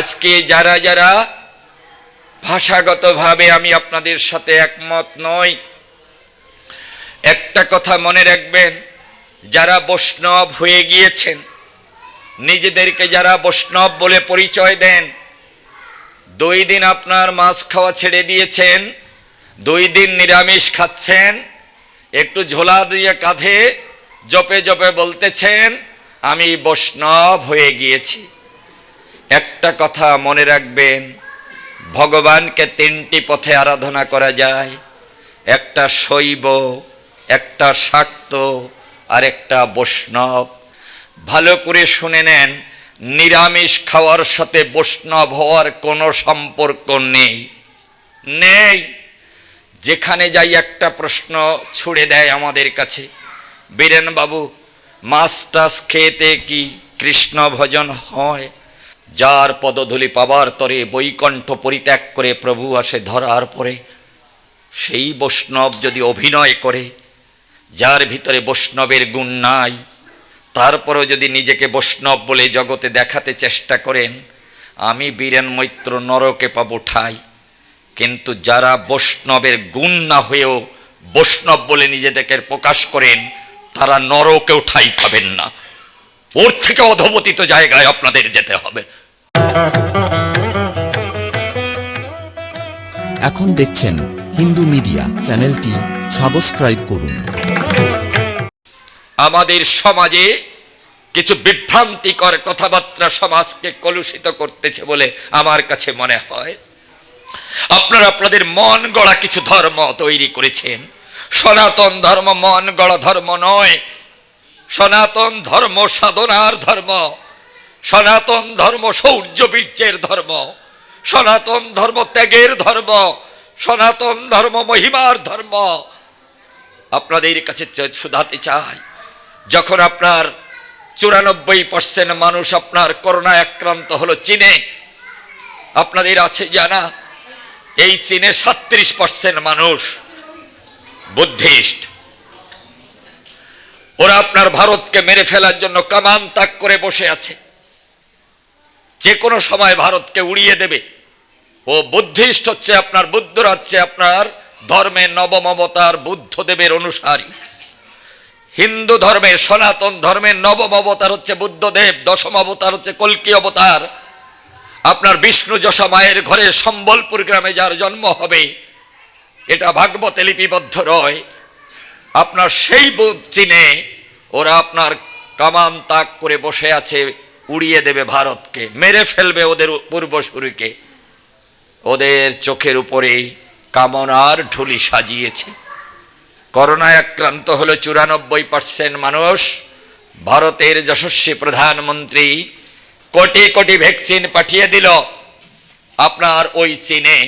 আজকে যারা যারা ভাষাগতভাবে আমি আপনাদের সাথে একমত নই, একটা কথা মনে রাখবেন, যারা বৈষ্ণব হয়ে গিয়েছেন, নিজেদেরকে যারা বৈষ্ণব বলে পরিচয় দেন, দুই দিন আপনার মাছ খাওয়া ছেড়ে দিয়েছেন, দুই দিন নিরামিষ খাচ্ছেন, একটু ঝোলা দিয়ে কাঁধে জপে জপে বলতেছেন, আমি বৈষ্ণব হয়ে গিয়েছি। একটা কথা মনে রাখবেন ভগবানকে তিনটি পথে আরাধনা করা যায়। একটা শৈব, একটা শাক্ত, আর একটা বৈষ্ণব। ভালো করে শুনে নেন, নিরামিষ খাওয়ার সাথে বৈষ্ণব হওয়ার কোনো সম্পর্ক নেই। নেই। যেখানে যাই একটা প্রশ্ন ছুড়ে দেয় আমাদের কাছে। বীরেন বাবু মাছ টাছ খেতে কি কৃষ্ণ ভজন হয়? যার পদধূলি পাবার তরে বৈকণ্ঠ পরিত্যাগ করে প্রভু আসে ধরার পরে, সেই বৈষ্ণব যদি অভিনয় করে, যার ভিতরে বৈষ্ণবের গুণ নাই, তারপরেও যদি নিজেকে বৈষ্ণব বলে জগতে দেখাতে চেষ্টা করেন, আমি বীরেন মৈত্র নরকে পাবো ঠাই। কিন্তু যারা বৈষ্ণবের গুণ না হয়েও বৈষ্ণব বলে নিজেদেরকে প্রকাশ করেন, তারা নরকেও ঠাই পাবেন না। ওর থেকে অধবতিত জায়গায় আপনাদের যেতে হবে। এখন দেখছেন হিন্দু মিডিয়া, চ্যানেলটি সাবস্ক্রাইব করুন। আমাদের সমাজে কিছু বিভ্রান্তিকর কথাবার্তা সমাজকে কলুষিত করতেছে বলে আমার কাছে মনে হয়। আপনারা আপনাদের মন গড়া কিছু ধর্ম তৈরি করেছেন। সনাতন ধর্ম মন গড়া ধর্ম নয়, সনাতন ধর্ম সাধনার ধর্ম। সনাতন ধর্ম শৌর্য বীর্যের ধর্ম, সনাতন ধর্ম ত্যাগের ধর্ম, সনাতন ধর্ম মহিমার ধর্ম। আপনাদের কাছে শুধাতে চাই, যখন আপনার চুরানব্বই পার্সেন্ট মানুষ আপনার করোনা আক্রান্ত হলো চীনে, আপনাদের আছে জানা? এই চীনে সাত্রিশ পার্সেন্ট মানুষ বুদ্ধিস্ট। ওরা আপনার ভারতকে মেরে ফেলার জন্য কামান তাক করে বসে আছে। যে কোনো সময় ভারতকে উড়িয়ে দেবে। ও বুদ্ধিস্ট হচ্ছে আপনার বুদ্ধরা হচ্ছে আপনার ধর্মের নবম অবতার বুদ্ধদেবের অনুসারী। হিন্দু ধর্মের সনাতন ধর্মের নবম অবতার হচ্ছে বুদ্ধদেব, দশম অবতার হচ্ছে কল্কি অবতার। আপনার বিষ্ণু যশা মায়ের ঘরে সম্বলপুর গ্রামে যার জন্ম হবে, এটা ভাগবতে লিপিবদ্ধ রয়। আপনার সেই চীনে ওরা আপনার কামান তাক করে বসে আছে উড়িয়ে দেবে ভারতকে, মেরে ফেলবে ওদের পূর্বসূরিকে। ওদের চোখের উপরে কামনার ঢুলি সাজিয়েছে। করোনায় আক্রান্ত হলো চুরানব্বই পার্সেন্ট মানুষ। ভারতের যশস্বী প্রধানমন্ত্রী কোটি কোটি ভ্যাকসিন পাঠিয়ে দিল। আপনার ওই চীনে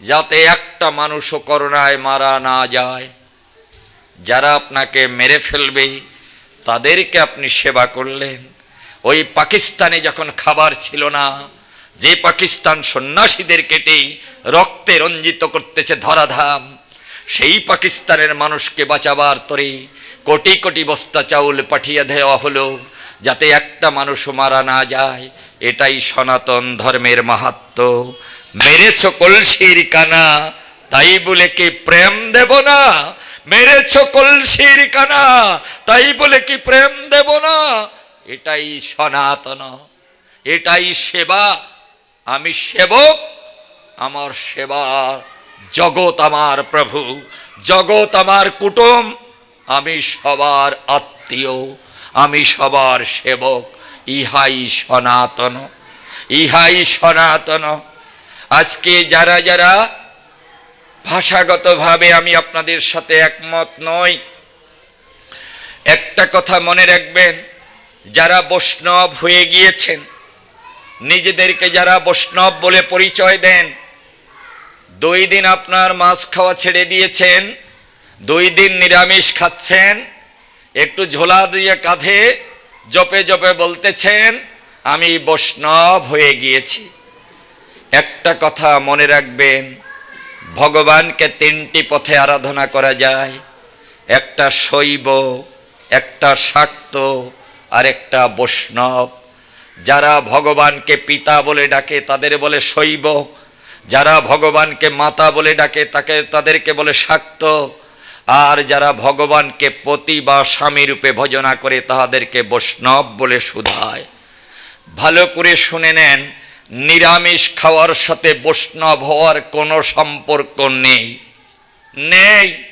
যাতে একটা মানুষও করোনায় মারা না যায়। যারা আপনাকে মেরে ফেলবে, তাদেরকে আপনি সেবা করলেন। ওই পাকিস্তানে যখন খাবার ছিল না, যে পাকিস্তান সন্ন্যাসীদের কেটে রক্তে রঞ্জিত করতেছে ধরাধাম, সেই পাকিস্তানের মানুষকে বাঁচাবার তরে কোটি কোটি বস্তা চাউল পাঠিয়ে দেওয়া হলো, যাতে একটা মানুষও মারা না যায়। এটাই সনাতন ধর্মের মাহাত্ম। মেরেছ কলসির কানা, তাই বলে কি প্রেম দেব না? মেরেছ কলসির কানা, তাই বলে কি প্রেম দেব না? এটাই সনাতন, এটাই সেবা। আমি সেবক, আমার সেবা জগৎ আমার প্রভু, জগৎ আমার কুটুম। আমি সবার আত্মীয়, আমি সবার সেবক, ইহাই সনাতন ইহাই সনাতন। আজকে যারা যারা ভাষাগতভাবে আমি আপনাদের সাথে একমত নই, একটা কথা মনে রাখবেন যারা বৈষ্ণব হয়ে গিয়েছেন, নিজেদেরকে যারা বৈষ্ণব বলে পরিচয় দেন, দুই দিন আপনার মাছ খাওয়া ছেড়ে দিয়েছেন, দুই দিন নিরামিষ খাচ্ছেন, একটু ঝোলা দিয়ে কাঁধে জপে জপে বলতেছেন, আমি বৈষ্ণব হয়ে গিয়েছি। একটা কথা মনে রাখবেন, ভগবানকে তিনটি পথে আরাধনা করা যায়, একটা শৈব, একটা শাক্ত আর একটা বৈষ্ণব, যারা ভগবানকে পিতা বলে ডাকে তাদের বলে শৈব, যারা ভগবানকে মাতা বলে ডাকে তাকে, তাদেরকে বলে শাক্ত, আর যারা ভগবানকে পতি বা স্বামী রূপে ভজনা করে তাহাদেরকে বৈষ্ণব বলে শুধায়। ভালো করে শুনে নেন, নিরামিষ খাওয়ার সাথে বৈষ্ণব হওয়ার কোনো সম্পর্ক নেই। নেই।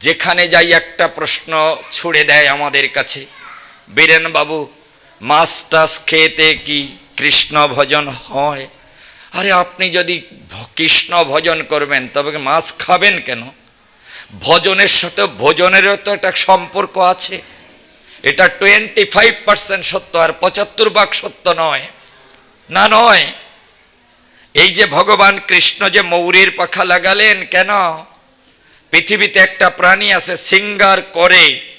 যেখানে যাই একটা প্রশ্ন ছুড়ে দেয় আমাদের কাছে। বীরেন বাবু মাছ টাছ খেতে কি কৃষ্ণ ভজন হয়? আরে আপনি যদি কৃষ্ণ ভজন করবেন, তবে মাছ খাবেন কেন? ভজনের সাথে ভোজনেরও তো একটা সম্পর্ক আছে। এটা টোয়েন্টি ফাইভ পার্সেন্ট সত্য আর পঁচাত্তর ভাগ সত্য নয়। না নয়। এই যে ভগবান কৃষ্ণ যে মৌরীর পাখা লাগালেন কেন? পৃথিবীতে একটা প্রাণী আছে, সিঙ্গার করে।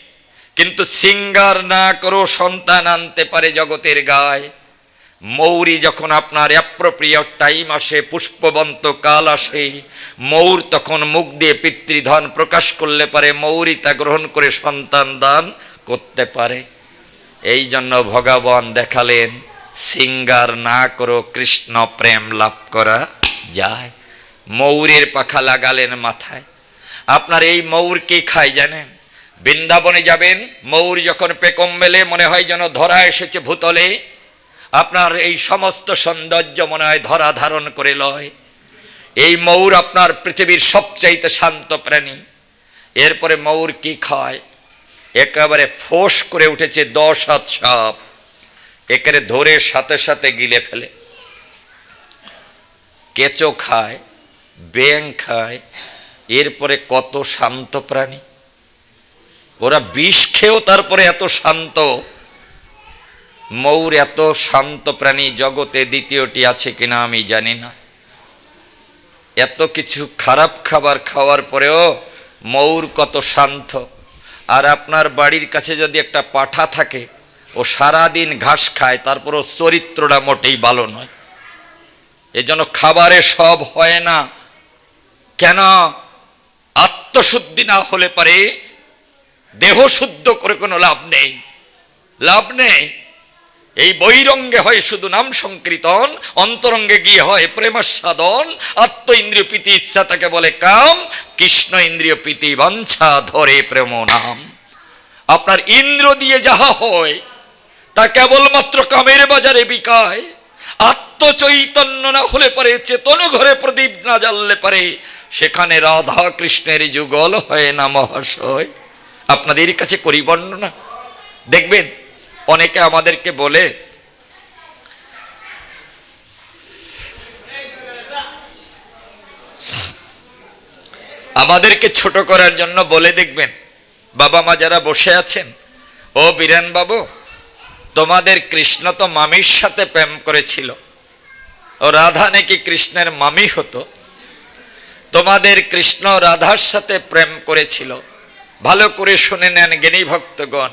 কিন্তু সিঙ্গার না করো সন্তান আনতে পারে জগতের গায়। মৌরি যখন আপনার অ্যাপ্রোপ্রিয় টাইম আসে, পুষ্পবন্ত কাল আসে, মৌর তখন মুখ দিয়ে পিতৃধন প্রকাশ করলে পারে, মৌরি তা গ্রহণ করে সন্তান দান করতে পারে। এই জন্য ভগবান দেখালেন, সিঙ্গার না করো কৃষ্ণ প্রেম লাভ করা যায়। মৌরের পাখা লাগালেন মাথায়। আপনার এই মৌর কি খায় জানেন? বৃন্দাবনে যাবেন মৌর যখন পেকম মেলে, মনে হয় যেন ধরা এসেছে ভূতলে। আপনার এই সমস্ত সৌন্দর্য মনে হয় ধরা ধারণ করে লয়। এই মৌর আপনার পৃথিবীর সবচাইতে শান্ত প্রাণী। এরপরে মৌর কি খায়? একেবারে ফোঁস করে উঠেছে দশ হাত সাপ। একেবারে ধরে সাথে সাথে গিলে ফেলে। কেঁচো খায় ব্যাং খায়, এরপরে কত শান্ত প্রাণী। ওরা বিষ খেয়েও তারপরে এত শান্ত। মৌর এত শান্ত প্রাণী, জগতে দ্বিতীয়টি আছে কিনা আমি জানি না। এত কিছু খারাপ খাবার খাওয়ার পরেও মৌর কত শান্ত। আর আপনার বাড়ির কাছে যদি একটা পাঠা থাকে, ও সারাদিন ঘাস খায় তারপর ওর চরিত্রটা মোটেই ভালো নয়। এজন্য খাবারে সব হয় না। কেন? আত্মশুদ্ধি না হলে পারে দেহ শুদ্ধ করে কোনো লাভ নেই। লাভ নেই। এই বৈরঙ্গে হয় শুধু নাম সংকীর্তন, অন্তরঙ্গে গিয়ে হয় প্রেমাস্বাদন, আত্ম ইন্দ্রিয় প্রীতি ইচ্ছা তাকে বলে কাম, কৃষ্ণ ইন্দ্রিয় প্রীতি বাঞ্ছা ধরে প্রেম নাম। আপনার ইন্দ্র দিয়ে যাহা হয়, তা কেবলমাত্র কামের বাজারে বিকায়। আত্মচৈতন্য না হলে পারে, চেতন ঘরে প্রদীপ না জ্বাললে পারে। সেখানে রাধা কৃষ্ণের যুগল হয় না মহাশয়। আপনাদের কাছে করি বর্ণনা। দেখবেন, অনেকে আমাদেরকে বলে, আমাদেরকে ছোট করার জন্য বলে দেখবেন, বাবা মা যারা বসে আছেন, ও বীরেন বাবু, তোমাদের কৃষ্ণ তো মামির সাথে প্রেম করেছিল। ও রাধা নাকি কৃষ্ণের মামি হতো। তোমাদের কৃষ্ণ রাধার সাথে প্রেম করেছিল। ভালো করে শুনে নেন জ্ঞানী ভক্তগণ।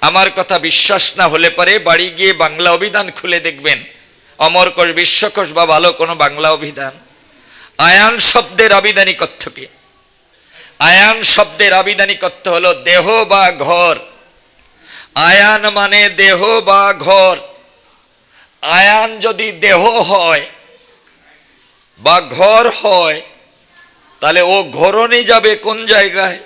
আমার কথা বিশ্বাস না হলে পরে বাড়ি গিয়ে বাংলা অভিধান খুলে দেখবেন। অমরকোষ, বিশ্বকোষ বা ভালো কোনো বাংলা অভিধান। আয়ান শব্দের আবিধানিক অর্থ কি আয়ান শব্দের আবিধানিক অর্থ হলো দেহ বা ঘর। আয়ান মানে দেহ বা ঘর। আয়ান যদি দেহ হয় বা ঘর হয়, তাহলে ও ঘরণে যাবে কোন জায়গায়?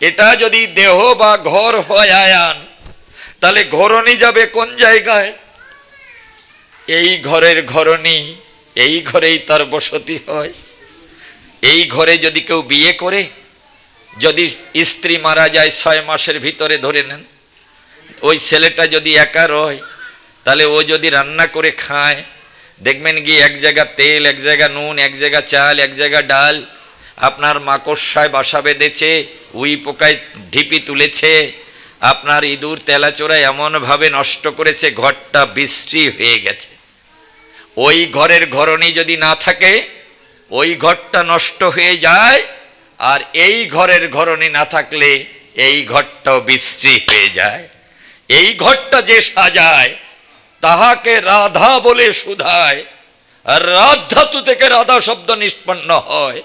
এটা যদি দেহ বা ঘর হয় আয়ান, তাহলে ঘরণী যাবে কোন জায়গায়? এই ঘরের ঘরণী, এই ঘরেই তার বসতি হয়। এই ঘরে যদি কেউ বিয়ে করে, যদি স্ত্রী মারা যায় ছয় মাসের ভিতরে ধরে নেন, ওই ছেলেটা যদি একা রয়, তাহলে ও যদি রান্না করে খায়, দেখবেন গিয়ে এক জায়গা তেল, এক জায়গা নুন, এক জায়গা চাল, এক জায়গা ডাল আপনার মাকড়সায় বাসা বেঁধেছে, উই পোকায় ঢিপি তুলেছে, আপনার ইঁদুর তেলাচোরা এমনভাবে নষ্ট করেছে, ঘরটা বিশ্রী হয়ে গেছে। ওই ঘরের ঘরণী যদি না থাকে, ওই ঘরটা নষ্ট হয়ে যায়, আর এই ঘরের ঘরণী না থাকলে এই ঘরটাও বিশ্রী হয়ে যায়। এই ঘরটা যে সাজায়, তাহাকে রাধা বলে শুধায়। আর রাধাতু থেকে রাধা শব্দ নিষ্পন্ন হয়।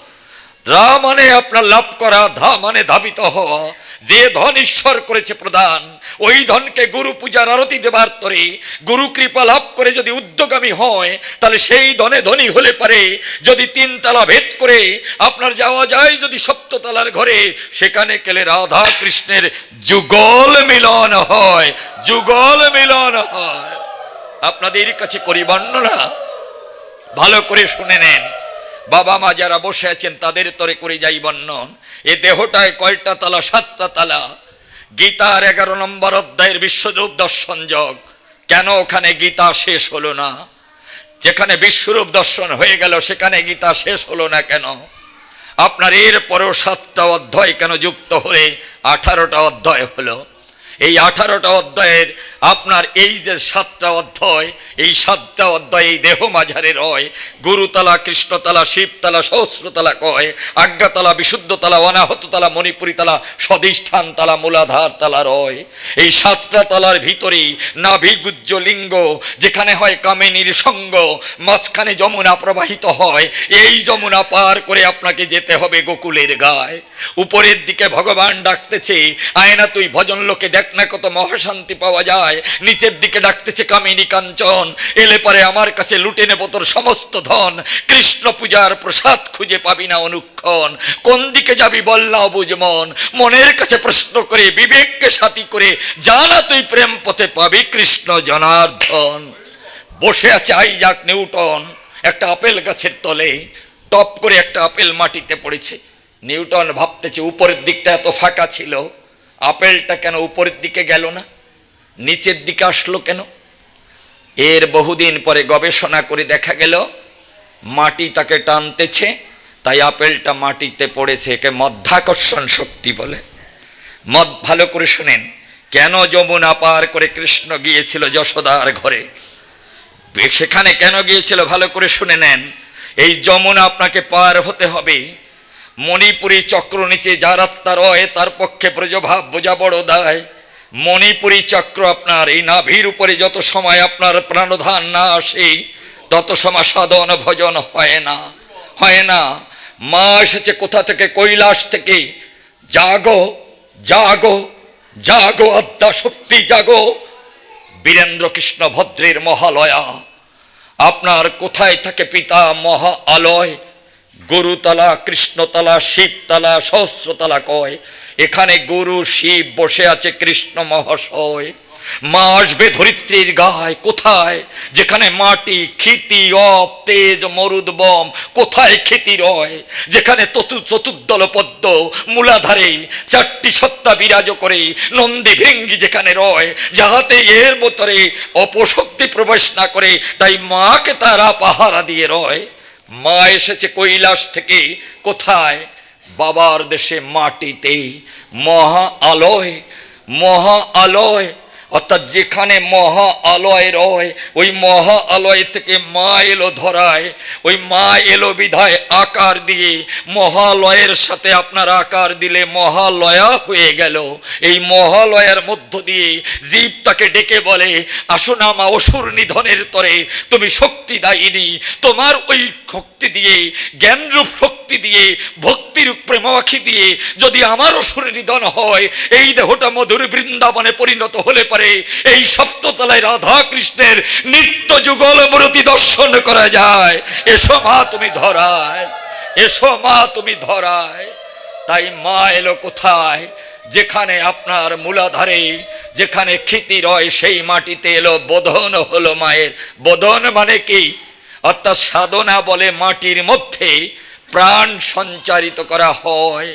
রা মানে আপনার লাভ করা ধা মানে ধাবিত হওয়া। যে ধন ঈশ্বর করেছে প্রদান, ওই ধনকে গুরু পূজার আরতি দেবার তরে গুরু কৃপা লাভ করে যদি উদ্যোগামী হয়, তাহলে সেই ধনে ধনী হলে পারে। যদি তিন তালা ভেদ করে আপনার যাওয়া যায়, যদি সপ্ততলার ঘরে, সেখানে গেলে রাধা কৃষ্ণের যুগল মিলন হয়, যুগল মিলন হয়। আপনাদের কাছে করি বর্ণনা ভালো করে শুনে নেন। বাবা মা যারা বসে আছেন, তাদের তরে করে যাই বর্ণন। এ দেহটায় কয়টা তালা? সাতটা তালা। গীতার এগারো নম্বর অধ্যায়ের বিশ্বরূপ দর্শন যোগ। কেন ওখানে গীতা শেষ হলো না? যেখানে বিশ্বরূপ দর্শন হয়ে গেল, সেখানে গীতা শেষ হলো না কেন? আপনার এর পরেও সাতটা অধ্যায় কেন যুক্ত হয়ে আঠারোটা অধ্যায় হলো? এই আঠারোটা অধ্যায়ের আপনার এই যে সাতটা অধ্যায়, এই সাতটা অধ্যায় এই দেহ মাঝারে রয়, গুরুতলা, কৃষ্ণতলা, শিবতলা, সহস্রতলা কয়, আজ্ঞাতলা, বিশুদ্ধতলা, অনাহততলা, মণিপুরীতলা স্বধিষ্ঠান তলা মূলাধার তলা রয়। এই সাতটা তলার ভিতরেই নাভিগুজ্জ লিঙ্গ, যেখানে হয় কামিনীর সঙ্গ, মাঝখানে যমুনা প্রবাহিত হয়। এই যমুনা পার করে আপনাকে যেতে হবে গোকুলের গায়। উপরের দিকে ভগবান ডাকতেছে, আয়না তুই ভজন লোকে দেখ না কত মহাশান্তি পাওয়া যায়। নিচের দিকে ডাকতেছে, কামিনী কাঞ্চন, এলে পরে আমার কাছে লুটে নেব তোর সমস্ত ধন। কৃষ্ণ পূজার প্রসাদ খুঁজে পাবি না অনুক্ষণ। কোন দিকে যাবি বল না বুঝমন মনের কাছে প্রশ্ন করে, বিবেককে সাথী করে জানা তুই প্রেম পথে পাবি কৃষ্ণ জনার্দন। বসে আছে আইজাক নিউটন একটা আপেল গাছের তলে, টপ করে একটা আপেল মাটিতে পড়েছে। নিউটন ভাবতেছে, উপরের দিকটা এত ফাঁকা ছিল, আপেলটা কেন উপরের দিকে গেল না? নিচের দিকে আসলো কেন? এর বহুদিন পরে গবেষণা করে দেখা গেল, মাটি তাকে টানতেছে, তাই আপেলটা মাটিতে পড়েছে, একে মধ্যাকর্ষণ শক্তি বলে। মদ ভালো করে শুনেন, কেন যমুনা পার করে কৃষ্ণ গিয়েছিল যশোদার ঘরে? সেখানে কেন গিয়েছিল ভালো করে শুনে নেন। এই যমুনা আপনাকে পার হতে হবে। মণিপুরী চক্র নিচে যার আত্মা রয়, তার পক্ষে ব্রজভাব বোঝা বড় দায়। মণিপুরী চক্র আপনার, এই নাভির উপরে যত সময় আপনার প্রাণধান না আসে, তত সময় সাধন ভজন হয় না হয় না। মা এসেছে কোথা থেকে? কৈলাস থেকে। জাগো জাগো জাগো, আদ্যা শক্তি জাগো। বীরেন্দ্র কৃষ্ণ ভদ্রের মহালয়া। আপনার কোথায় থাকে পিতা মহা আলয়? গরুতলা, কৃষ্ণতলা শিবতলা সহস্রতলা কয়? এখানে গরু, শিব বসে আছে কৃষ্ণ মহাশয়। মা আসবে ধরিত্রীর গায়, কোথায়? যেখানে মাটি, ক্ষিতি, অপ, তেজ, মরুদ, বম, কোথায় ক্ষিতি রয়? যেখানে ততু, চতুর্দল, পদ্ম, মূলাধারে চারটি সত্তা বিরাজ করে, নন্দী ভেঙ্গি যেখানে রয়, যাহাতে এর মতরে অপশক্তি প্রবেশ না করে, তাই মাকে তারা পাহারা দিয়ে রয়। মা এসেছে কৈলাস থেকে, কোথায়? বাবার দেশে মাটিতে মহা আলয় মহা আলয়, অর্থাৎ যেখানে মহা আলয় রয়, ওই মহা আলয় থেকে মা এলো ধরায়, ওই মা এলো বিধায় আকার দিয়ে, মহালয়ের সাথে আপনার আকার দিলে মহালয়া হয়ে গেল। এই মহালয়ার মধ্য দিয়ে জীব তাকে ডেকে বলে, আসো না মা, অসুর নিধনের তরে, তুমি শক্তি দায়িনী, তোমার ওই শক্তি দিয়ে, জ্ঞানরূপ শক্তি দিয়ে ভক্তির প্রেমাখি দিয়ে যদি আমারও অসুর নিধন হয়, এই দেহটা মধুর বৃন্দাবনে পরিণত হলে পারে এই সপ্ততলায় রাধা কৃষ্ণের নিত্য যুগল মূর্তি দর্শন করা যায়। এসো মা, তুমি ধরায়, এসো মা, তুমি ধরায়। তাই মা এলো কোথায়? যেখানে আপনার মূলাধারে, যেখানে ক্ষিতি রয় সেই মাটিতে এলো, বোধন হলো মায়ের। বোধন মানে কি? অর্থাৎ সাধনা বলে মাটির মধ্যে প্রাণ সঞ্চারিত করা হয়।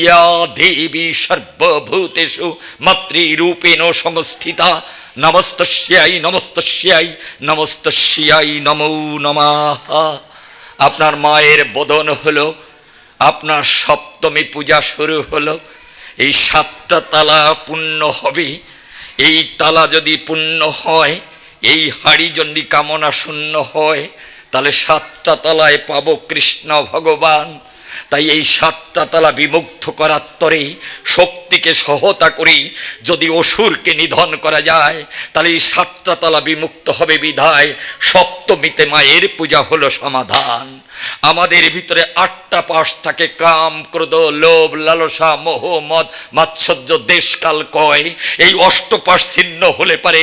ইয়া দেবী সর্বভূতেষু মাতৃরূপেণ সংস্থিতা, নমস্তস্যাই নমস্তস্যাই নমস্তস্যাই নমো নমাহ আপনার মায়ের বোধন হলো, আপনার সপ্তমী পূজা শুরু হলো, এই সাতটা তালা পূর্ণ হবে। এই তালা যদি পূর্ণ হয়, এই হাড়ি কামনা শূন্য হয় তাহলে সাতটা তলায় পাবো কৃষ্ণ ভগবান। তাই এই সাতটা তলা বিমুগ্ধ করার তরে শক্তিকে সহতা করি, যদি অসুরকে নিধন করা যায়, তাহলে এই সাতটা তলা বিমুক্ত হবে বিধায় সপ্তমীতে মায়ের পূজা হলো সমাধান। আমাদের ভিতরে আটটা পাশ থাকে, কাম, ক্রোধ, লোভ, লালসা, মোহ, মদ, মাৎসর্য দেশকাল কয়। এই অষ্টপাশ ছিন্ন হলে পারে।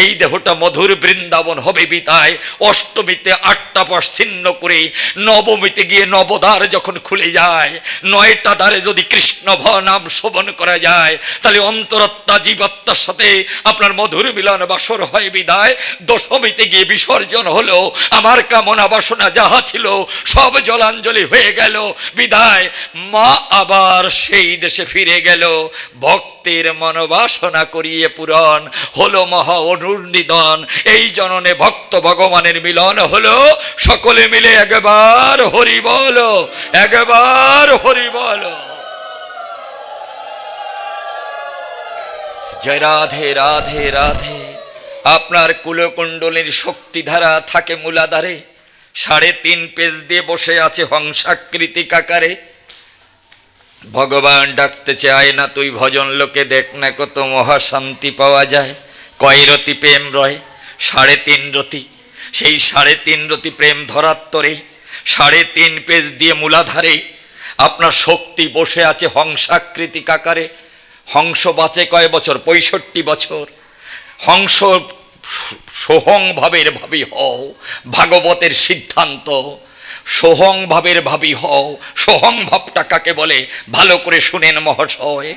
এই দেহটা মধুর বৃন্দাবন হবে বিতায় অষ্টমীতে আটটা পাশ ছিন্ন করে নবমীতে গিয়ে নবদ্বার যখন খুলে যায়, নয়টা দ্বারে যদি কৃষ্ণ ভ নাম শোভন করা যায়, তাহলে অন্তরাত্মা জীবাত্মার সাথে আপনার মধুর মিলন বাসর হয় বিদায়। দশমীতে গিয়ে বিসর্জন হলো, আমার কামনা বাসনা যাহা ছিল সব জলাঞ্জলি হয়ে গেল। বিদায়, মা আবার সেই দেশে ফিরে গেল। ভক্তের মনোবাসনা করিয়ে পূরণ হলো মহা অনুর্নিদন এই জননে ভক্ত ভগবানের মিলন হলো। সকলে মিলে একবার হরি বল, একবার হরি বল। জয় রাধে রাধে রাধে। আপনার কুলকুণ্ডলীর শক্তিধারা থাকে মূলাধারে। সাড়ে তিন পেজ দিয়ে বসে আছে হংসাকৃতিক আকারে। ভগবান ডাকতে চায় না, তুই ভজন লোকে দেখ না কত মহাশান্তি পাওয়া যায়। কয় রতি প্রেম রয়? সাড়ে তিন রতি। সেই সাড়ে তিন রতি প্রেম ধরাত্তরে সাড়ে তিন পেজ দিয়ে মূলাধারে আপনার শক্তি বসে আছে হংসাকৃতিক আকারে। হংস বাঁচে কয় বছর? পঁয়ষট্টি বছর। হংস সোহং ভাবের ভাবি হও, ভাগবতের সিদ্ধান্ত। সোহং ভাবের ভাবি হও সোহং ভাবটা কাকে বলে? ভালো করে শুনেন মহাশয়।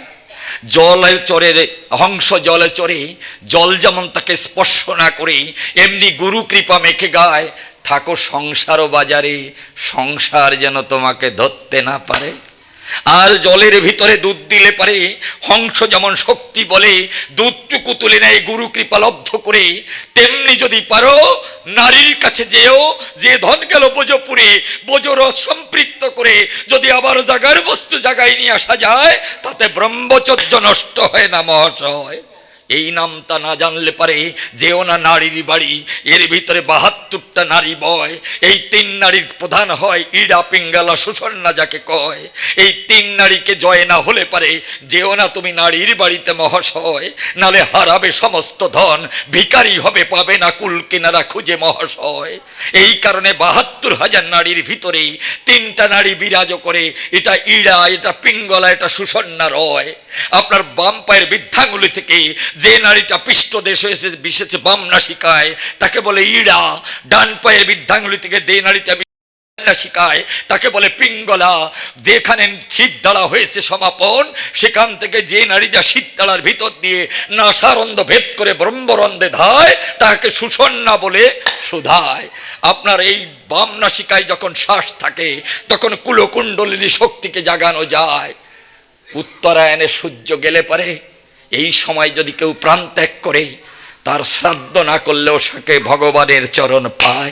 জলে চরে, হংস জলে চরে, জল যেমন তাকে স্পর্শ না করে, এমনি গুরু কৃপা মেখে গায়। থাকো সংসার বাজারে, সংসার যেন তোমাকে ধরতে না পারে। আর জলের ভিতরে দুধ দিলে পারে হংস যেমন শক্তি বলে, দুধটুকু তুলে নেয়, গুরু কৃপা লব্ধ করে, তেমনি যদি পারো, নারীর কাছে যেও, যে ধন গেল বোঝপুরে বোজরস সম্পৃক্ত করে, যদি আবার জাগার বস্তু জাগায় নিয়ে আসা যায়, তাতে ব্রহ্মচর্য নষ্ট হয় না মহাশয়। এই নামটা না জানলে পারে যেও না নারীর বাড়ি। এর ভিতরে বাহাত্তরটা নারী বয়। এই তিন নারীর প্রধান হয় ইডা পিঙ্গালা সুসন্না যাকে কয়। এই তিন নারীকে জয় না হলে পারে যেও না তুমি নারীর বাড়িতে মহাশয়। নালে হারাবে সমস্ত ধন, ভিকারি হবে, পাবে না কুল কিনারা খুঁজে মহাশয়। এই কারণে বাহাত্তর হাজার নারীর ভিতরে তিনটা নারী বিরাজ করে। এটা ইড়া, এটা পিঙ্গলা, এটা সুসন্না রয়। আপনার বাম পায়ের বৃদ্ধাঙ্গুলি থেকে যে নারীটা পৃষ্ঠদেশ হয়েছে বিশেষে বাম নাসিকায়, তাকে বলে ইড়া, ডান পায়ের বৃদ্ধাঙ্গুলি থেকে যে নারীটা শিকায় তাকে বলে পিঙ্গলা। যেখানে শীত দাঁড়া হয়েছে সমাপন, সেখান থেকে যে নারীটা শীত দাঁড়ার ভিতর দিয়ে নাসারন্ধ ভেদ করে ব্রহ্মরন্ধে ধায়, তাকে সুসন্না বলে সুধায়। আপনার এই বাম নাসিকায় যখন শ্বাস থাকে, তখন কুলকুণ্ডলিনী শক্তিকে জাগানো যায়। উত্তরায়ণে সূর্য গেলে পারে এই সময় যদি কেউ প্রাণ ত্যাগ করে, তার শ্রাদ্ধ না করলেও সাকে ভগবানের চরণ পায়।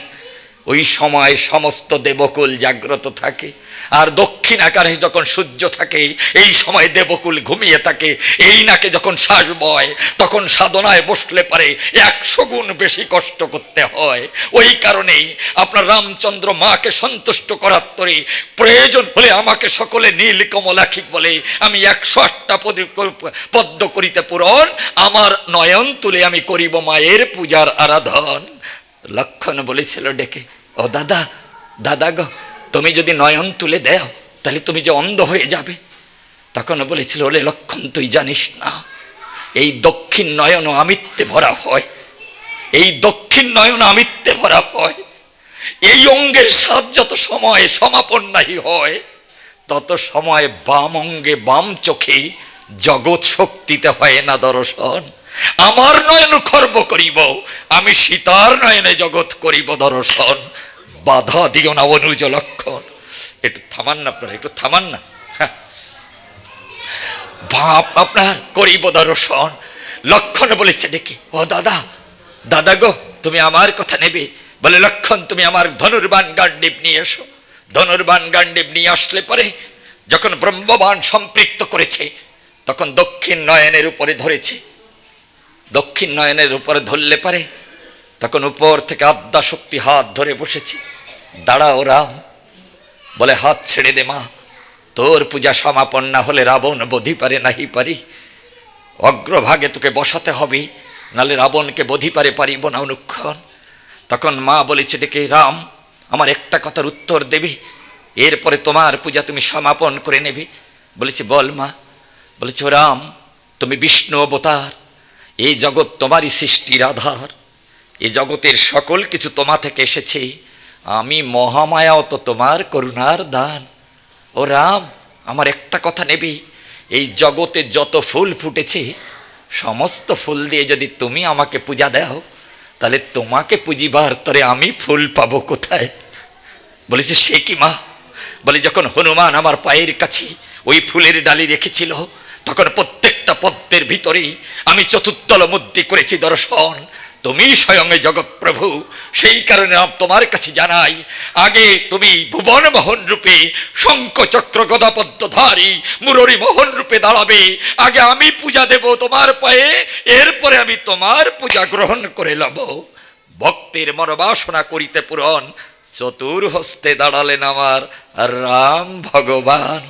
ওই সময় সমস্ত দেবকুল জাগ্রত থাকে। আর দক্ষিণ আকারে যখন সূর্য থাকে, এই সময় দেবকুল ঘুমিয়ে থাকে। এই নাকে যখন শ্বাস বয়, তখন সাধনায় বসলে পারে একশো গুণ বেশি কষ্ট করতে হয়। ওই কারণেই আপনার রামচন্দ্র মাকে সন্তুষ্ট করার তরে প্রয়োজন হলে আমাকে সকলে নীল কমলাখিক বলে, আমি একশো আটটা পদ- পদ্ম করিতে পূরণ, আমার নয়ন তুলে আমি করিব মায়ের পূজার আরাধন। লক্ষণ বলেছিল ডেকে, ও দাদা দাদা গো, তুমি যদি নয়ন তুলে দেও, তাহলে তুমি যে অন্ধ হয়ে যাবে। তখন বলেছিল, ওরে লক্ষণ, তুই জানিস না, এই দক্ষিণ নয়ন আমিত্বে ভরা হয়, এই দক্ষিণ নয়ন আমিত্বে ভরা হয়, এই অঙ্গের সাত যত সময় সমাপন নাহি হয়, তত সময় বাম অঙ্গে বাম চোখে জগৎ শক্তিতে হয় না দর্শন। আমার নয়ন খর্ব করিব, আমি সীতার নয়নে জগৎ করিব দর্শন। বাধা দিও না অনুজ লক্ষণ। একটু থামান না আপনারা, একটু থামান না। হ্যাঁ। ভাব আপনার করিব দর্শন। লক্ষণ বলেছে ডেকে ও দাদা দাদা গো, তুমি আমার কথা নেবে। বলে, লক্ষণ, তুমি আমার ধনুর্বান গান্ডীব নিয়ে এসো। ধনুর্বান গান্ডীব নিয়ে আসলে পরে যখন ব্রহ্মবান সম্পৃক্ত করেছে তখন দক্ষিণ নয়নের উপরে ধরেছে। দক্ষিণ নয়নের উপরে ধরলে পারে, তখন উপর থেকে আদ্যা শক্তি হাত ধরে বসেছে। দাঁড়াও রাম, বলে হাত ছেড়ে দে মা, তোর পূজা সমাপন না হলে রাবণ বধি পারে নাহি পারি। অগ্রভাগে তোকে বসাতে হবে, নালে রাবণকে বধি পারে পারিব না অনুক্ষণ। তখন মা বলেছে, ডেকে রাম, আমার একটা কথার উত্তর দেবে। এরপরে তোমার পূজা তুমি সমাপন করে নেবে। বলেছে, বল মা বলেছে "ও রাম, তুমি বিষ্ণু অবতার। এই জগৎ তোমারই সৃষ্টির আধার। এই জগতের সকল কিছু তোমা থেকে এসেছে। আমি মহামায়াও তো তোমার করুণার দান। ও রাম, আমার একটা কথা নেবে। এই জগতে যত ফুল ফুটেছে, সমস্ত ফুল দিয়ে যদি তুমি আমাকে পূজা দাও, তাহলে তোমাকে পুজিবার তরে আমি ফুল পাবো কোথায়? বলেছে, সে কি মা? বলে, যখন হনুমান আমার পায়ের কাছে ওই ফুলের ডালি রেখেছিল তখন প্রত্যেকটা পদ্মের ভিতরেই আমি চতুর্দল মধ্যে করেছি দর্শন। তুমি স্বয়ং জগৎ প্রভু সেই কারণে আম তোমার কাছে জানাই, আগে তুমি ভুবন মোহন রূপে শঙ্খ চক্র গদাপদ্মধারী মুররি মোহন রূপে দাঁড়াবে। আগে আমি পূজা দেব তোমার পায়ে, এরপরে আমি তোমার পূজা গ্রহণ করে লব। ভক্তের মনোবাসনা করিতে পূরণ চতুর হস্তে দাঁড়ালেন আমার রাম ভগবান।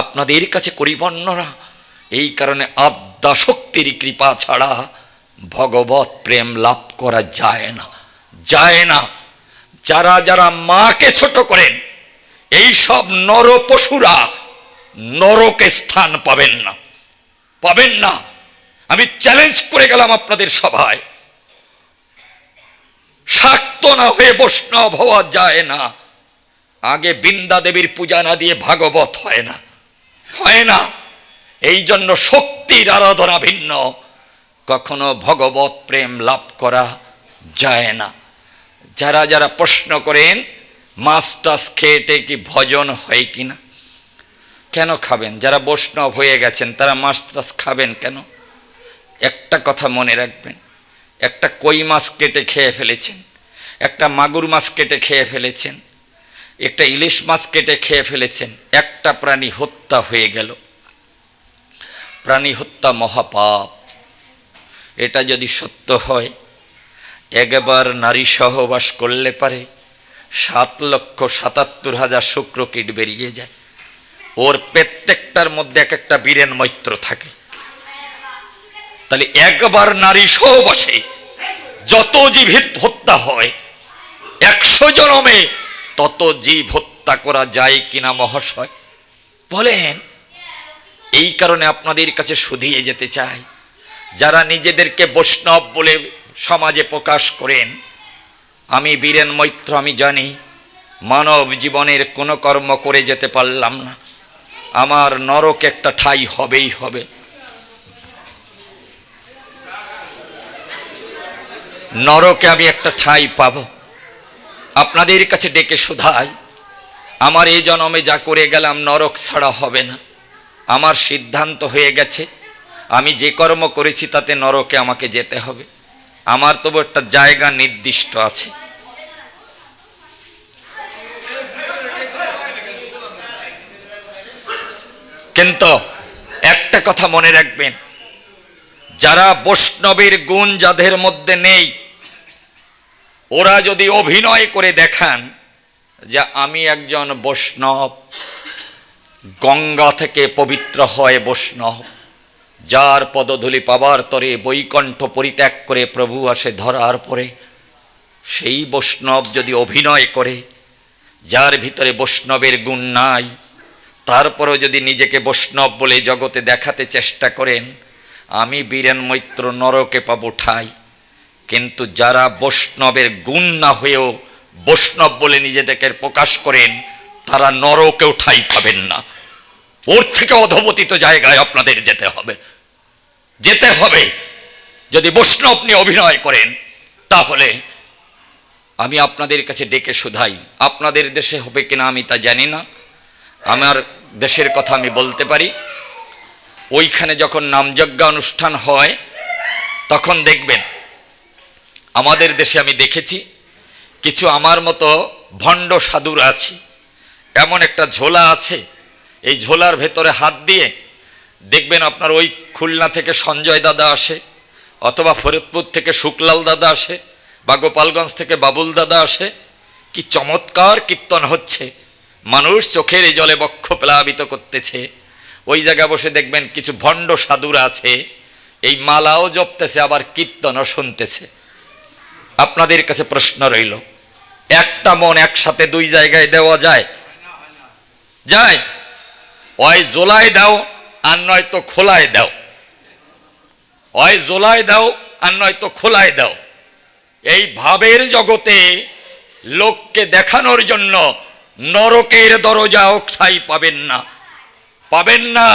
আপনাদের কাছে করি বর্ণনা এই কারণে আদ্যা শক্তির কৃপা ছাড়া ভগবত প্রেম লাভ করা যায় না যায় না। যারা যারা মাকে ছোট করেন, এই সব নর পশুরা নরকে স্থান পাবেন না পাবেন না। আমি চ্যালেঞ্জ করে গেলাম আপনাদের সভায়। শাক্ত না হয়ে বৈষ্ণব হওয়া যায় না। আগে বৃন্দা দেবীর পূজা না দিয়ে ভাগবত হয় না হয় না। এই জন্য শক্তির আরাধনা ভিন্ন। কখনো ভগবত প্রেম লাভ করা যায় না। যারা যারা প্রশ্ন করেন মাছ টাছ খেয়েটে কি ভজন হয় কি না কেন খাবেন? যারা বৈষ্ণব হয়ে গেছেন, তারা মাছ টাছ খাবেন কেন? একটা কথা মনে রাখবেন, একটা কই মাছ কেটে খেয়ে ফেলেছেন, একটা মাগুর মাছ কেটে খেয়ে ফেলেছেন, একটা ইলিশ মাছ কেটে খেয়ে ফেলেছেন, একটা প্রাণী হত্যা হয়ে গেল। প্রাণী হত্যা মহাপাপ। এটা যদি সত্য হয়, একবার নারী সহবাস করলে পারে সাত লক্ষ সাতাত্তর হাজার শুক্র কীট বেরিয়ে যায়। ওর প্রত্যেকটার মধ্যে এক একটা বীরেন মৈত্র থাকে। তাহলে একবার নারী সহবাসে যত জীব হত্যা হয়, একশো জনমে তত জীব হত্যা করা যায় কিনা মহাশয়? বলেন এই কারণে আপনাদের কাছে শুধিয়ে যেতে চাই। যারা নিজেদেরকে বৈষ্ণব বলে সমাজে প্রকাশ করেন, আমি বীরেন মৈত্র, আমি জানি মানব জীবনের কোনো কর্ম করে যেতে পারলাম না। আমার নরক একটা ঠাই হবেই হবে। নরকে আমি একটা ঠাই পাব। আপনাদের কাছে ডেকে শুধাই, আমার এই জন্মে যা করে গেলাম, নরক ছাড়া হবে না। আমার সিদ্ধান্ত হয়ে গেছে। আমি যে কর্ম করেছি তাতে নরকে আমাকে যেতে হবে। আমার তবু একটা জায়গা নির্দিষ্ট আছে। কিন্তু একটা কথা মনে রাখবেন, যারা বৈষ্ণবের গুণ যাদের মধ্যে নেই, ওরা যদি অভিনয় করে দেখান যে আমি একজন বৈষ্ণব গঙ্গা থেকে পবিত্র হয় বৈষ্ণব। যার পদধূলি পাবার তরে বৈকণ্ঠ পরিত্যাগ করে প্রভু আসে ধরার পরে, সেই বৈষ্ণব যদি অভিনয় করে, যার ভিতরে বৈষ্ণবের গুণ নাই, তারপরেও যদি নিজেকে বৈষ্ণব বলে জগতে দেখাতে চেষ্টা করেন, আমি বীরেন মৈত্র নরকে পাবো ঠাই। কিন্তু যারা বৈষ্ণবের গুণ না হয়েও বৈষ্ণব বলে নিজেদেরকে প্রকাশ করেন তারা নরকেও ঠাই পাবেন না। ওর থেকে অধবতিত জায়গায় আপনাদের যেতে হবে। যেতে হবে। যদি বৈষ্ণব নিয়ে অভিনয় করেন, তাহলে আমি আপনাদের কাছে ডেকে শুধাই। আপনাদের দেশে হবে কিনা আমি তা জানি না। আমার দেশের কথা আমি বলতে পারি। ওইখানে যখন নামযজ্ঞ অনুষ্ঠান হয়, তখন দেখবেন, আমাদের দেশে আমি দেখেছি, কিছু আমার মতো ভণ্ড সাধুর আছে। এমন একটা ঝোলা আছে, এই ঝোলার ভেতরে হাত দিয়ে দেখবেন আপনার ওই খুলনা থেকে সঞ্জয় দাদা আসে, অথবা ফরিদপুর থেকে শুকলাল দাদা আসে, বা গোপালগঞ্জ থেকে বাবুল দাদা আসে, কি চমৎকার কীর্তন হচ্ছে। মানুষ চোখের এই জলে বক্ষ প্লাবিত করতেছে। ওই জায়গায় বসে দেখবেন কিছু ভণ্ড সাধুরা আছে, এই মালাও জপতেছে, আবার কীর্তনও শুনতেছে। আপনাদের কাছে প্রশ্ন রইল, একটা মন একসাথে দুই জায়গায় দেওয়া যায়? যায় হয় জোলায় দাও আর নয়তো খোলায় দাও। হয় জোলায় দাও আর নয়তো খোলায় দাও। এই ভাবের জগতে লোককে দেখানোর জন্য নরকের দরজাও ঠাই পাবেন না। পাবেন না